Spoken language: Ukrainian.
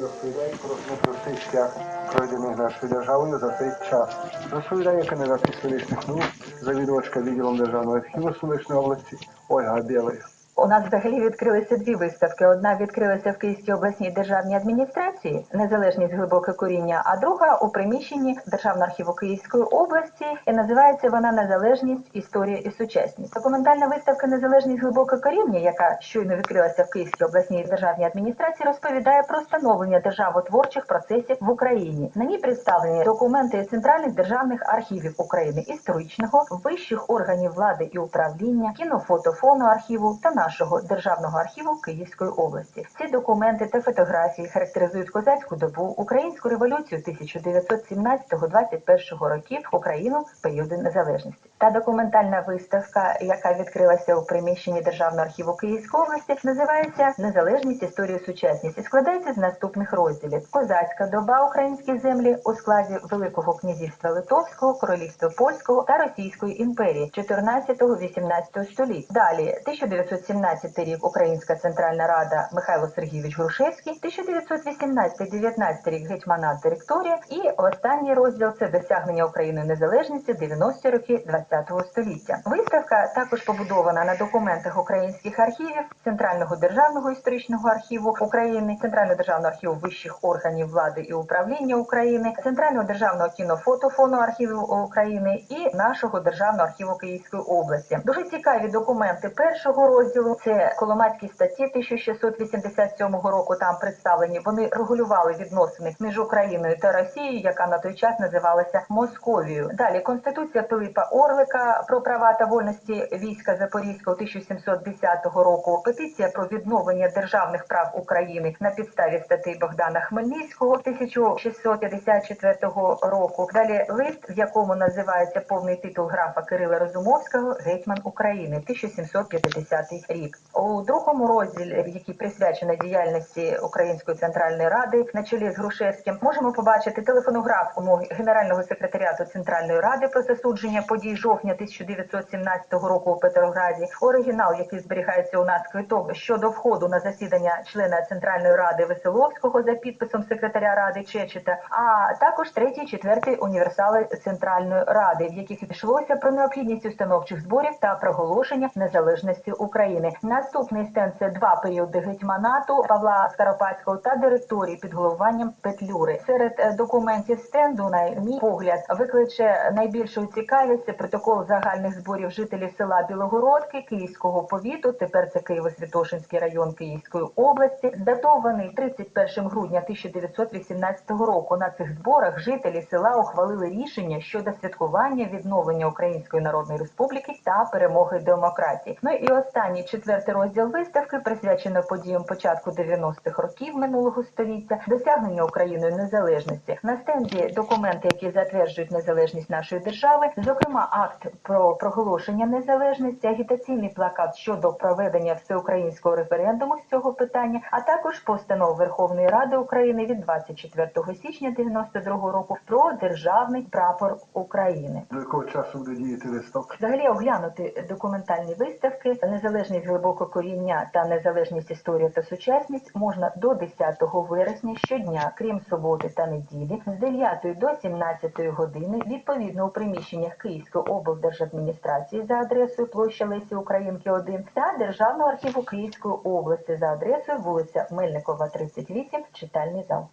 Розповідають про непростий шлях, пройдений нашою державою за цей час. Розповідає кандидат історичних наук, завідувачка відділом Державного архіву Сумичної області Ольга Білий. У нас взагалі відкрилися дві виставки. Одна відкрилася в Київській обласній державній адміністрації Незалежність глибоке коріння, а друга у приміщенні Державного архіву Київської області. І називається вона Незалежність, історія і сучасність. Документальна виставка Незалежність глибоке коріння, яка щойно відкрилася в Київській обласній державній адміністрації, розповідає про становлення державотворчих процесів в Україні. На ній представлені документи центральних державних архівів України, історичного, вищих органів влади і управління, кінофотофону архіву та нашого державного архіву Київської області. Ці документи та фотографії характеризують козацьку добу, українську революцію 1917-21 років, Україну періоди незалежності. Та документальна виставка, яка відкрилася у приміщенні державного архіву Київської області, називається Незалежність історія сучасність і складається з наступних розділів: козацька доба, українські землі у складі Великого князівства Литовського, Королівства Польського та Російської імперії 14-18 століть. Далі 1917 рік Українська Центральна Рада Михайло Сергійович Грушевський, 1918-19 рік гетьманат Директорія і останній розділ це досягнення України незалежності 90-ті роки ХХ століття. Виставка також побудована на документах українських архівів, Центрального державного історичного архіву України, Центрального державного архіву вищих органів влади і управління України, Центрального державного кінофотофону архіву України і нашого державного архіву Київської області. Дуже цікаві документи першого розділу. Це Коломацькі статті 1687 року. Там представлені. Вони регулювали відносини між Україною та Росією, яка на той час називалася Московією. Далі Конституція Пилипа Орлика про права та вольності війська Запорізького 1710 року. Петиція про відновлення державних прав України на підставі статей Богдана Хмельницького 1654 року. Далі лист, в якому називається повний титул графа Кирила Розумовського Гетьман України 1750 рік. У другому розділі, який присвячений діяльності Української центральної ради на чолі з Грушевським, можемо побачити телефонографу генерального секретаріату Центральної ради про засудження подій жовтня 1917 року у Петрограді. Оригінал, який зберігається у нас квиток щодо входу на засідання члена Центральної ради Веселовського за підписом секретаря ради Чечета, а також третій, четвертий універсали Центральної ради, в яких йшлося про необхідність установчих зборів та проголошення незалежності України. Наступний стенд це два періоди гетьманату Павла Скоропадського та директорії під головуванням Петлюри. Серед е, документів стенду, на мій погляд, викличе найбільшу цікавість протокол загальних зборів жителів села Білогородки Київського повіту. Тепер це Києво-Святошинський район Київської області, датований 31 грудня 1918 року. На цих зборах жителі села ухвалили рішення щодо святкування відновлення Української Народної Республіки та перемоги демократії. Ну і останній четвертий розділ виставки присвячено подіям початку 90-х років минулого століття, досягнення Україною незалежності. На стенді документи, які затверджують незалежність нашої держави, зокрема акт про проголошення незалежності, агітаційний плакат щодо проведення всеукраїнського референдуму з цього питання, а також постанов Верховної Ради України від 24 січня 92 року про державний прапор України. До якого часу буде діяти листок? Взагалі оглянути документальні виставки Незалежність глибоко коріння та незалежність історія та сучасність можна до 10 вересня щодня, крім суботи та неділі, з 9 до 17 години, відповідно у приміщеннях Київської облдержадміністрації за адресою площа Лесі Українки 1 та Державного архіву Київської області за адресою вулиця Мельникова, 38, читальний зал.